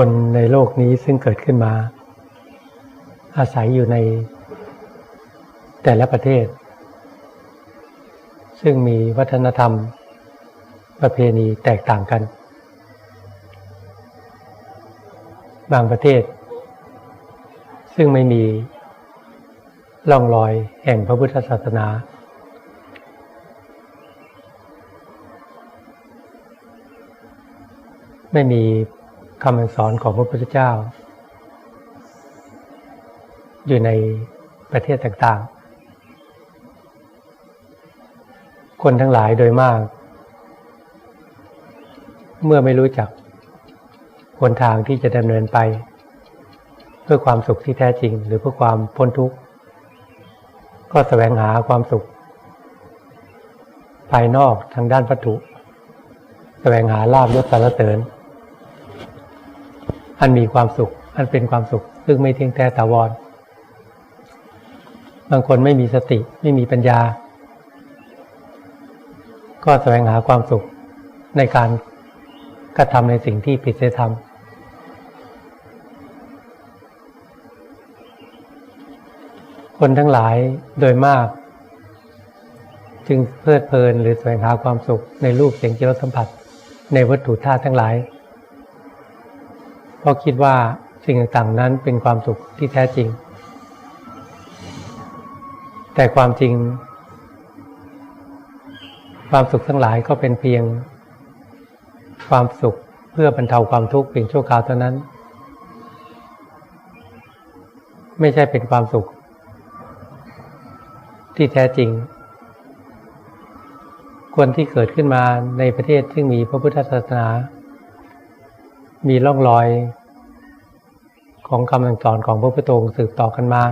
คนในโลกนี้ซึ่งเกิดขึ้นมา อาศัยอยู่ในแต่ละประเทศ ซึ่งมีวัฒนธรรมประเพณีแตกต่างกัน บางประเทศ ซึ่งไม่มีล่องรอยแห่งพระพุทธศาสนา ไม่มี คำสอนของพระพุทธเจ้า อยู่ในประเทศต่างๆ คนทั้งหลายโดยมาก เมื่อไม่รู้จักหนทางที่จะดำเนินไป เพื่อความสุขที่แท้จริง หรือเพื่อความพ้นทุกข์ ก็แสวงหาความสุข ภายนอกทางด้านวัตถุ แสวงหาลาบยศสารเสริญ อันมีความสุข อันเป็นความสุข ซึ่งไม่เที่ยงแท้ถาวร บางคนไม่มีสติไม่มีปัญญา ก็แสวงหาความสุขในการกระทำในสิ่งที่ผิดศีลธรรมคนทั้งหลายโดยมาก จึงเพลิดเพลินหรือแสวงหาความสุขในรูปเสียงกิรสสัมผัส ในวัตถุธาตุทั้งหลาย เพราะคิดว่าสิ่งต่างๆนั้นเป็นความสุขที่แท้จริง แต่ความจริง ความสุขทั้งหลายก็เป็นเพียง ความสุขเพื่อบรรเทาความทุกข์เพียงชั่วคราวเท่านั้น ไม่ใช่เป็นความสุข ที่แท้จริงคนที่เกิดขึ้นมาในประเทศซึ่งมีพระพุทธศาสนา มีร่องรอย ของคำสอนของพระพุทธองค์สืบต่อกันมา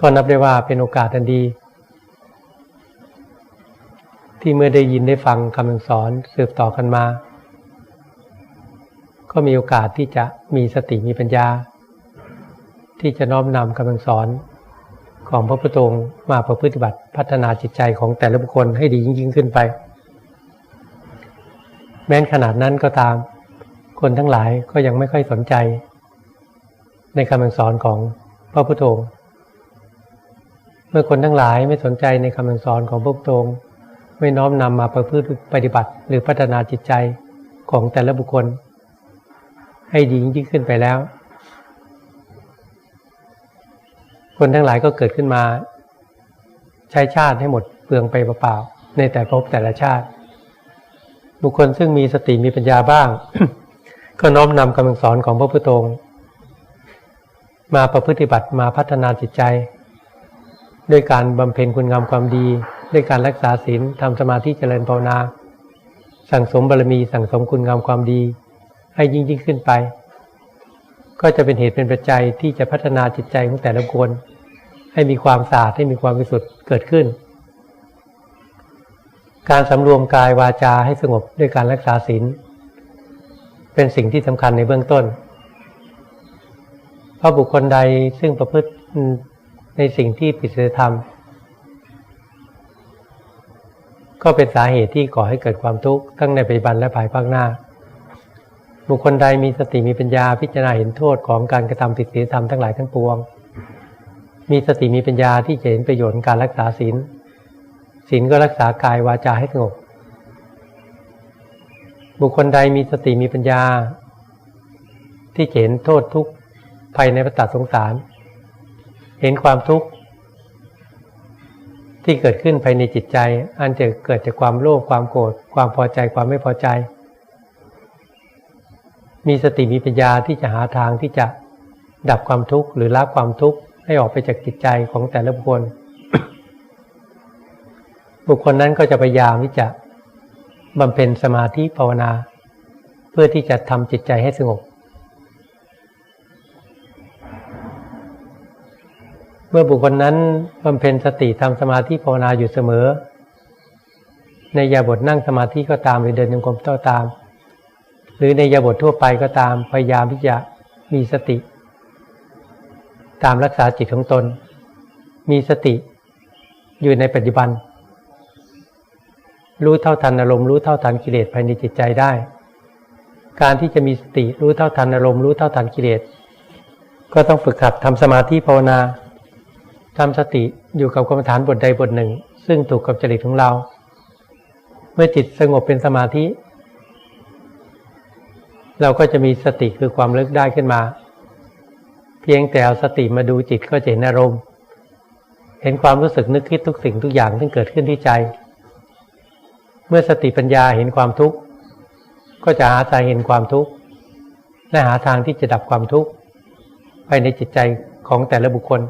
ก็นับได้ว่าเป็นโอกาสอันดี ที่เมื่อได้ยินได้ฟังคำสอนสืบต่อกันมา ก็มีโอกาสที่จะมีสติมีปัญญา ที่จะน้อมนำคำสอนของพระพุทธองค์มาประพฤติบัติพัฒนาจิตใจของแต่ละบุคคลให้ดียิ่งขึ้นไป แม้นขนาดนั้นก็ตาม คนทั้งหลายก็ยังไม่ค่อยสนใจ ในคำสอนของพระพุทธองค์เมื่อคนทั้งหลายไม่สนใจในคำสอนของพระพุทธองค์ไม่น้อมนำมาประพฤติปฏิบัติ หรือพัฒนาจิตใจของแต่ละบุคคล ให้ดียิ่งขึ้นไปแล้ว คนทั้งหลายก็เกิดขึ้นมา ใช้ชาติให้หมดเปลืองไปเปล่าๆในแต่ภพแต่ละชาติ บุคคลซึ่งมีสติมีปัญญาบ้าง ก็น้อมนำคำสอนของพระพุทธองค์มาประพฤติบัติมาพัฒนาจิตใจ ด้วยการบำเพ็ญคุณงามความดี ด้วยการรักษาศีลทำสมาธิเจริญภาวนา สั่งสมบารมีสั่งสมคุณงามความดี ให้ยิ่งยิ่งขึ้นไป ก็จะเป็นเหตุเป็นปัจจัยที่จะพัฒนาจิตใจของแต่ละคนให้มีความสะอาดให้มีความบริสุทธิ์เกิดขึ้น การสำรวมกายวาจาให้สงบด้วยการรักษาศีลเป็นสิ่งที่สำคัญในเบื้องต้น เพราะบุคคลใดซึ่งประพฤติในสิ่งที่ผิดศีลธรรม ก็เป็นสาเหตุที่ก่อให้เกิดความทุกข์ทั้งในปัจจุบันและภายภาคหน้า บุคคลใดมีสติมีปัญญาพิจารณาเห็นโทษของการกระทำผิดศีลธรรมทั้งหลายทั้งปวง มีสติมีปัญญาที่จะเห็นประโยชน์การรักษาศีล ศีลก็รักษากายวาจาให้สงบ บุคคลใดมีสติมีปัญญา ที่เห็นโทษทุกข์ภายในประตัสงสาร เห็นความทุกข์ที่เกิดขึ้นภายในจิตใจ อันจะเกิดจากความโลภความโกรธความพอใจความไม่พอใจ มีสติมีปัญญาที่จะหาทางที่จะดับความทุกข์หรือละความทุกข์ให้ออกไปจากจิตใจของแต่ละบุคคล บุคคลนั้นก็จะพยายามที่จะบำเพ็ญสมาธิภาวนา เพื่อที่จะทำจิตใจให้สงบ เมื่อบุคคลนั้นบำเพ็ญสติทำสมาธิภาวนาอยู่เสมอ ในยาบทนั่งสมาธิก็ตามหรือเดินจงกรมก็ตาม หรือในยาบททั่วไปก็ตามพยายามที่จะมีสติ ตามรักษาจิตของตน มีสติอยู่ในปัจจุบัน รู้เท่าทันอารมณ์รู้เท่าทันกิเลสภายในจิตใจได้ การที่จะมีสติรู้เท่าทันอารมณ์รู้เท่าทันกิเลส ก็ต้องฝึกขัดทำสมาธิภาวนาทำสติอยู่กับกรรมฐานบทใดบทหนึ่ง ซึ่งถูกกับจริตของเรา เมื่อจิตสงบเป็นสมาธิ เราก็จะมีสติคือความเลิกได้ขึ้นมา เพียงแต่เอาสติมาดูจิตก็จะเห็นอารมณ์ เห็นความรู้สึกนึกคิดทุกสิ่งทุกอย่างที่เกิดขึ้นที่ใจ เมื่อสติปัญญาเห็นความทุกข์ ก็จะหาสาเหตุความทุกข์ และหาทางที่จะดับความทุกข์ภายในจิตใจของแต่ละบุคคล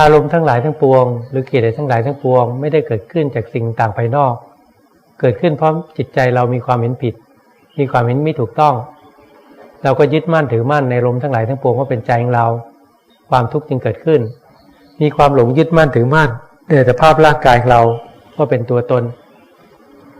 อารมณ์ทั้งหลายทั้งปวง หรือกิเลสทั้งหลายทั้งปวง ไม่ได้เกิดขึ้นจากสิ่งต่างภายนอก เกิดขึ้นเพราะจิตใจเรามีความเห็นผิด มีความเห็นไม่ถูกต้อง เราก็ยึดมั่นถือมั่นในลมทั้งหลายทั้งปวงว่าเป็นใจของเรา ความทุกข์จึงเกิดขึ้น มีความหลงยึดมั่นถือมั่นในสภาพร่างกายของเรา ว่าเป็นตัวตน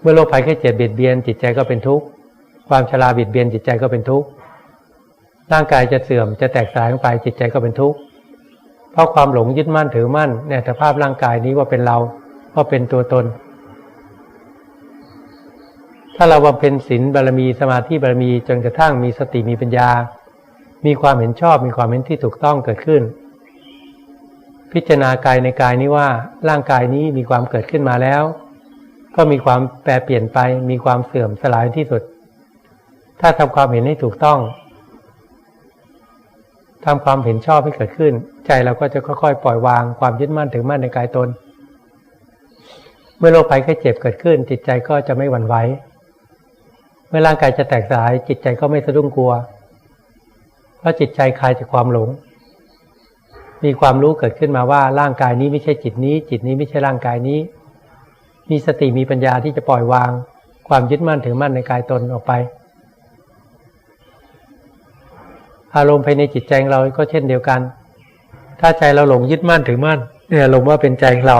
เมื่อโรคภัยแค่เจ็บเบียดเบียนจิตใจก็เป็นทุกข์ความชราเบิดเบียนจิตใจก็เป็นทุกข์ร่างกายจะเสื่อมจะแตกสลายลงไปจิตใจก็เป็นทุกข์เพราะความหลงยึดมั่นถือมั่นในสภาพร่างกายนี้ว่าเป็นเราว่าเป็นตัวตน ถ้าเราบำเพ็ญศีลบารมีสมาธิบารมีจนกระทั่งมีสติมีปัญญา มีความเห็นชอบมีความเห็นที่ถูกต้องเกิดขึ้น พิจารณากายในกายนี้ว่าร่างกายนี้มีความเกิดขึ้นมาแล้ว ก็มีความแปรเปลี่ยนไป มีความเสื่อมสลายที่สุด ถ้าทำความเห็นให้ถูกต้องทำความเห็นชอบให้เกิดขึ้น ใจเราก็จะค่อยๆ ปล่อยวางความยึดมั่นถือมั่นในกายตน เมื่อโรคภัยไข้เจ็บเกิดขึ้น จิตใจก็จะไม่หวั่นไหวเมื่อร่างกายจะแตกสลายจิตใจก็ไม่สะดุ้งกลัว เพราะจิตใจคลายจากความหลง มีความรู้เกิดขึ้นมาว่าร่างกายนี้ไม่ใช่จิตนี้ จิตนี้ไม่ใช่ร่างกายนี้ มีสติมีปัญญาที่จะปล่อยวาง ความยึดมั่นถือมั่นในกายตนออกไป อารมณ์ภายในจิตใจเราก็เช่นเดียวกัน ถ้าใจเราหลงยึดมั่นถือมั่นเนี่ยลงว่าเป็นใจของเรา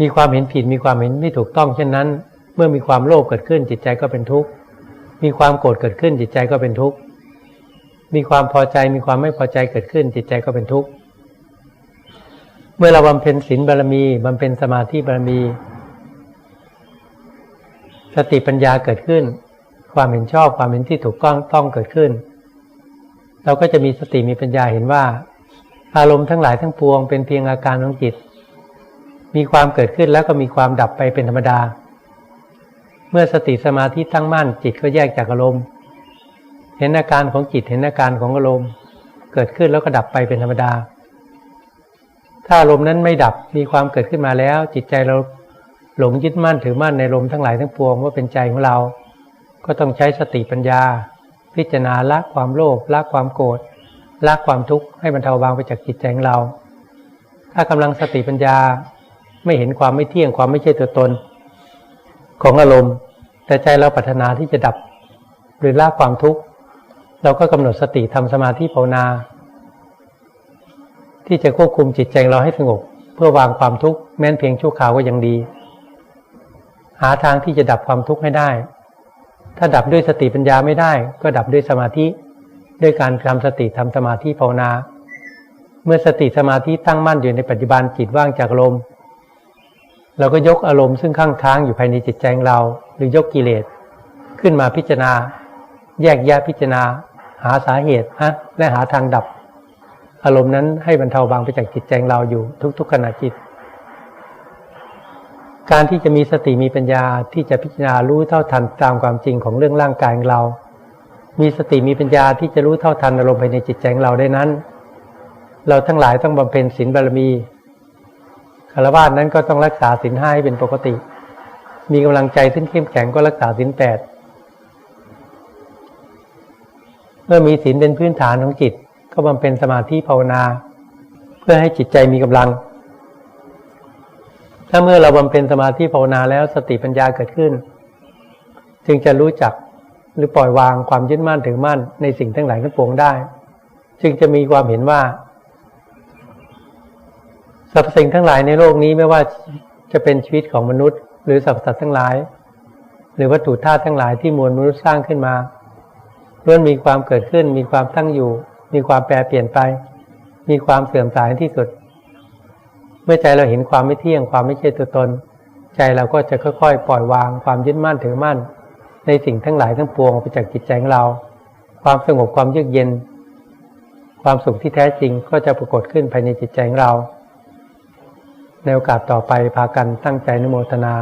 มีความเห็นผิดมีความเห็นไม่ถูกต้อง เช่นนั้น เมื่อมีความโลภเกิดขึ้นจิตใจก็เป็นทุกข์มีความโกรธเกิดขึ้นจิตใจก็เป็นทุกข์ มีความพอใจมีความไม่พอใจเกิดขึ้น จิตใจก็เป็นทุกข์ เมื่อเราบำเพ็ญศีลบารมีบำเพ็ญสมาธิบารมี สติปัญญาเกิดขึ้น ความเห็นชอบความเห็นที่ถูกต้องต้องเกิดขึ้น เราก็จะมีสติมีปัญญาเห็นว่า อารมณ์ทั้งหลายทั้งปวงเป็นเพียงอาการของจิต มีความเกิดขึ้นแล้วก็มีความดับไปเป็นธรรมดา เมื่อสติสมาธิตั้งมั่นจิตก็แยกจากอารมณ์ เห็นอาการของจิตเห็นอาการของอารมณ์ เกิดขึ้นแล้วก็ดับไปเป็นธรรมดา ถ้าลมณ์นั้นไม่ดับมีความเกิดขึ้นมาแล้ว จิตใจเราหลงยึดมั่นถือมั่นในลมทั้งหลายทั้งปวงว่าเป็นใจของเรา ก็ต้องใช้สติปัญญา พิจารณาละความโลภละความโกรธละความทุกข์ให้บรรเทาบางไปจากจิตใจของเรา ถ้ากำลังสติปัญญาไม่เห็นความไม่เที่ยงความไม่ใช่ตัวตน ของอารมณ์ แต่ใจเราปรารถนาที่จะดับ หรือละความทุกข์ เราก็กำหนดสติทำสมาธิภาวนา ที่จะควบคุมจิตใจเราให้สงบ เพื่อวางความทุกข์แม้นเพียงชั่วคราวก็ยังดี หาทางที่จะดับความทุกข์ให้ได้ ถ้าดับด้วยสติปัญญาไม่ได้ ก็ดับด้วยสมาธิด้วยการทำสติทำสมาธิภาวนา เมื่อสติสมาธิตั้งมั่นอยู่ในปัจจุบันจิตว่างจากอารมณ์เราก็ยกอารมณ์ซึ่งข้างค้างอยู่ภายในจิตใจของเรา หรือยกกิเลส ขึ้นมาพิจารณา แยกแยะพิจารณา หาสาเหตุฮะและหาทางดับ อารมณ์นั้นให้บรรเทาบางไปจากจิตใจเราอยู่ทุก ๆขณะจิต การที่จะมีสติมีปัญญาที่จะพิจารณารู้เท่าทันตามความจริงของเรื่องร่างกายของเรา มีสติมีปัญญาที่จะรู้เท่าทันอารมณ์ภายในจิตใจของเราได้นั้น เราทั้งหลายต้องบำเพ็ญศีลบารมีคารวะนั้นก็ต้องรักษาศีลห้าให้เป็นปกติ มีกำลังใจซึ่งเข้มแข็งก็รักษาศีลแปดเมื่อมีศีลเป็นพื้นฐานของจิต ก็บำเพ็ญสมาธิภาวนา เพื่อให้จิตใจมีกำลัง ถ้าเมื่อเราบำเพ็ญสมาธิภาวนาแล้วสติปัญญาเกิดขึ้น จึงจะรู้จักหรือปล่อยวางความยึดมั่นถือมั่นในสิ่งทั้งหลายทั้งปวงได้ จึงจะมีความเห็นว่าสรรพสิ่งทั้งหลายในโลกนี้ไม่ว่าจะเป็นชีวิตของมนุษย์ หรือสรรพสัตว์ทั้งหลาย หรือวัตถุธาตุทั้งหลายที่มวลมนุษย์สร้างขึ้นมา ล้วนมีความเกิดขึ้น มีความตั้งอยู่ มีความแปรเปลี่ยนไป มีความเสื่อมสายที่สุด เมื่อใจเราเห็นความไม่เที่ยงความไม่ใช่ตัวตน ใจเราก็จะค่อยๆ ปล่อยวางความยึดมั่นถือมั่น ในสิ่งทั้งหลายทั้งปวงออกไปจากจิตใจของเรา ความสงบความเยือกเย็น ความสุขที่แท้จริงก็จะปรากฏขึ้นภายในจิตใจของเรา ในโอกาสต่อไปพากันตั้งใจนโมทนา